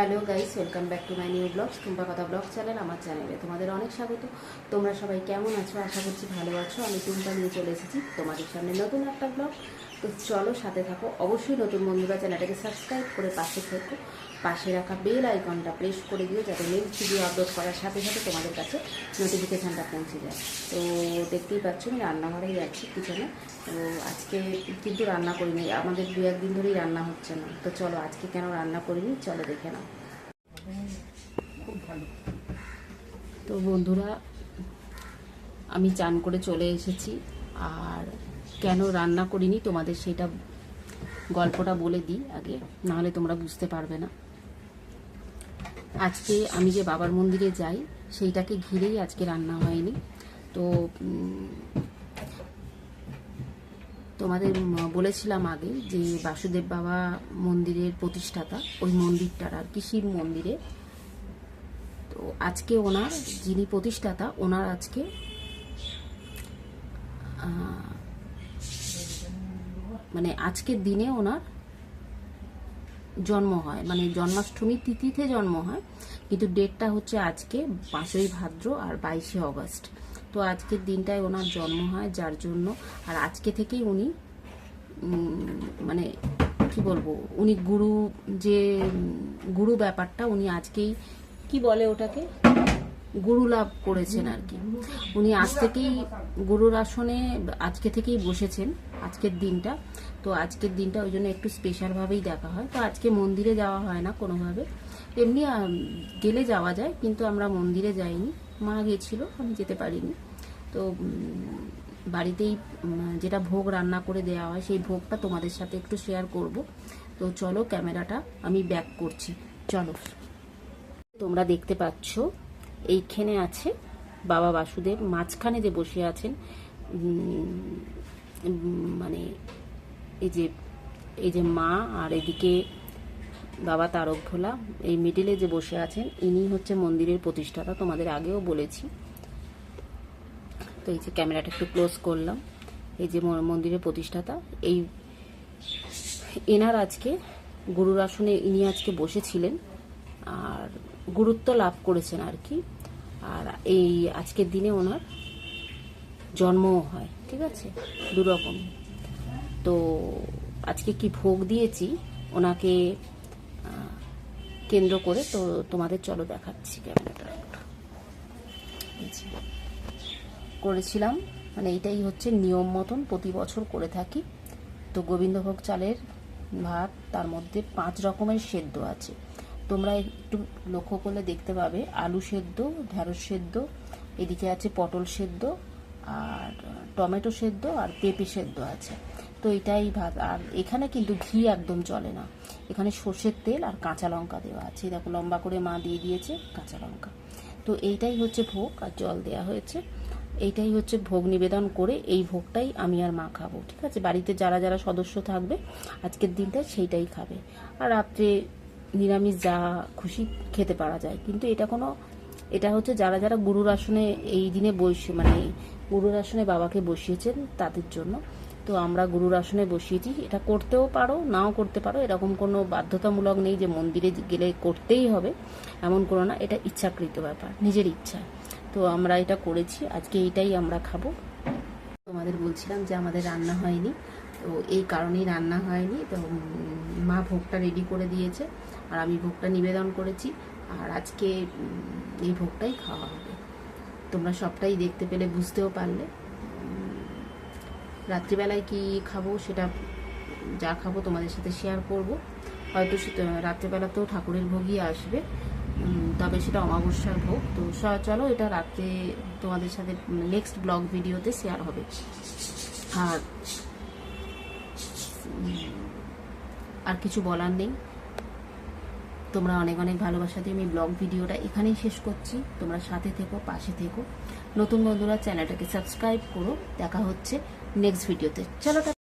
Hello guys welcome back to my new vlogs Tumpa কথা vlog channel আমার চ্যানেলে তোমাদের অনেক স্বাগত। তোমরা সবাই কেমন আছো? আশা করছি ভালো আছো। আমি টুম্পা নিয়ে চলে এসেছি তোমাদের সামনে নতুন একটা ব্লগ তো চলো সাথে থাকো। অবশ্যই নতুন বন্ধুরা চ্যানেলটাকে সাবস্ক্রাইব করে পাশে থেকো। পাশে রাখা বেল আইকনটা প্রেস করে দিও যাতে নেক্সট ভিডিও আপলোড করার সাথে সাথে তোমাদের কাছে নোটিফিকেশানটা পৌঁছে যায়। তো দেখতেই পাচ্ছ আমি রান্নাঘরেই আছি কিচেনে তো আজকে কিন্তু রান্না করিনি আমাদের দু একদিন ধরেই রান্না হচ্ছে না। তো চলো আজকে কেন রান্না করিনি? চলো দেখে নাও। খুব ভালো। তো বন্ধুরা আমি চান করে চলে এসেছি। আর কেন রান্না করিনি, তোমাদের সেটা গল্পটা বলে দিই আগে, নাহলে তোমরা বুঝতে পারবে না। আজকে আমি যে বাবার মন্দিরে যাই, সেইটাকে ঘিরেই আজকে রান্না হয়নি। তো তোমাদের বলেছিলাম আগে যে বাসুদেব বাবা মন্দিরের প্রতিষ্ঠাতা, ওই মন্দিরটার আর কি, শিব মন্দিরে। তো আজকে ওনার, যিনি প্রতিষ্ঠাতা, ওনার আজকে মানে আজকের দিনে ওনার জন্ম হয়। মানে জন্মাষ্টমী তিথিতে জন্ম হয়, কিন্তু ডেটটা হচ্ছে আজকে পাঁচই ভাদ্র আর বাইশে অগস্ট। তো আজকের দিনটায় ওনার জন্ম হয় যার জন্য, আর আজকে থেকেই উনি মানে কি বলব, উনি গুরু যে গুরু ব্যাপারটা উনি আজকেই, কি বলে ওটাকে? গুরু লাভ করেছেন আর কি। উনি আজ থেকেই গুরুর আসনে আজকে থেকেই বসেছেন, আজকের দিনটা। তো আজকের দিনটা ওই জন্য একটু স্পেশালভাবেই দেখা হয়। তো আজকে মন্দিরে যাওয়া হয় না কোনোভাবে। এমনি গেলে যাওয়া যায়, কিন্তু আমরা মন্দিরে যাইনি। মা গেছিল, আমি যেতে পারিনি। তো বাড়িতেই যেটা ভোগ রান্না করে দেওয়া হয়, সেই ভোগটা তোমাদের সাথে একটু শেয়ার করব। তো চলো, ক্যামেরাটা আমি ব্যাক করছি। চলো। তোমরা দেখতে পাচ্ছ এইখানে আছে বাবা বাসুদেব, মাঝখানে যে বসে আছেন মানে এই যে এই যে মা আর এদিকে বাবা তারক ভোলা এই মিডিলে যে বসে আছেন, ইনি হচ্ছে মন্দিরের প্রতিষ্ঠাতা, তোমাদের আগেও বলেছি। তো এই যে ক্যামেরাটা একটু ক্লোজ করলাম। এই যে মন্দিরের প্রতিষ্ঠাতা, এই এনার আজকে, গুরুর আসনে ইনি আজকে বসেছিলেন। আর গুরুত্ব লাভ করেছেন আর কি। আর এই আজকের দিনে ওনার জন্মও হয়, ঠিক আছে? দুরকম। তো আজকে কি ভোগ দিয়েছি? ওনাকে কেন্দ্র করে তো তোমাদের চলো দেখাচ্ছি ক্যামেরাটা করেছিলাম মানে এইটাই হচ্ছে নিয়ম মতন প্রতি বছর করে থাকি। তো গোবিন্দভোগ চালের ভাত, তার মধ্যে পাঁচ রকমের সেদ্ধ আছে। তোমরা একটু লক্ষ্য করলে দেখতে পাবে। আলু সেদ্ধ ঢ্যাঁড়স সেদ্ধ, এদিকে আছে পটল সেদ্ধ, আর টমেটো সেদ্ধ, আর পেঁপে সেদ্ধ আছে। তো এটাই ভাত। আর এখানে কিন্তু ঘি একদম চলে না। এখানে সর্ষের তেল আর কাঁচা লঙ্কা দেওয়া আছে। দেখো লম্বা করে মা দিয়ে দিয়েছে কাঁচা লঙ্কা। তো এইটাই হচ্ছে ভোগ, আর জল দেওয়া হয়েছে। এইটাই হচ্ছে ভোগ নিবেদন করে এই ভোগটাই আমি আর মা খাব, ঠিক আছে? বাড়িতে যারা যারা সদস্য থাকবে, আজকের দিনটা সেইটাই খাবে। আর রাত্রে নিরামিষ যা খুশি খেতে পারা যায়। কিন্তু এটা কোনো, এটা হচ্ছে যারা যারা গুরুর আসনে এই দিনে বসে মানে গুরুর আসনে বাবাকে বসিয়েছেন তাদের জন্য। তো আমরা গুরুর আসনে বসিয়েছি, এটা করতেও পারো, নাও করতে পারো, এরকম কোনো বাধ্যতামূলক নেই যে মন্দিরে গেলে করতেই হবে, এমন কোনো না। এটা ইচ্ছাকৃত ব্যাপার, নিজের ইচ্ছা। তো আমরা এটা করেছি, আজকে এইটাই আমরা খাব। তোমাদের বলছিলাম যে আমাদের রান্না হয়নি। তো এই কারণেই রান্না হয়নি। তো মা ভোগটা রেডি করে দিয়েছে আর আমি ভোগটা নিবেদন করেছি আর আজকে এই ভোগটাই খাওয়া হবে। তোমরা সবটাই দেখতে পেলে, বুঝতেও পারলে। রাত্রিবেলায় কি খাব সেটা যা খাব তোমাদের সাথে শেয়ার করব। হয়তো রাত্রিবেলাতেও ঠাকুরের ভোগই আসবে। তবে সেটা অমাবস্যার ভোগ। তো চলো এটা রাত্রে তোমাদের সাথে নেক্সট ব্লগ ভিডিওতে শেয়ার হবে। আর আর কিছু বলার নেই। তোমরা অনেক অনেক ভালোবাসা দিয়ে আমি ব্লগ ভিডিওটা এখানেই শেষ করছি। তোমরা সাথে থেকো, পাশে থেকো। নতুন বন্ধুরা, চ্যানেলটাকে সাবস্ক্রাইব করো। দেখা হচ্ছে নেক্সট ভিডিওতে চলো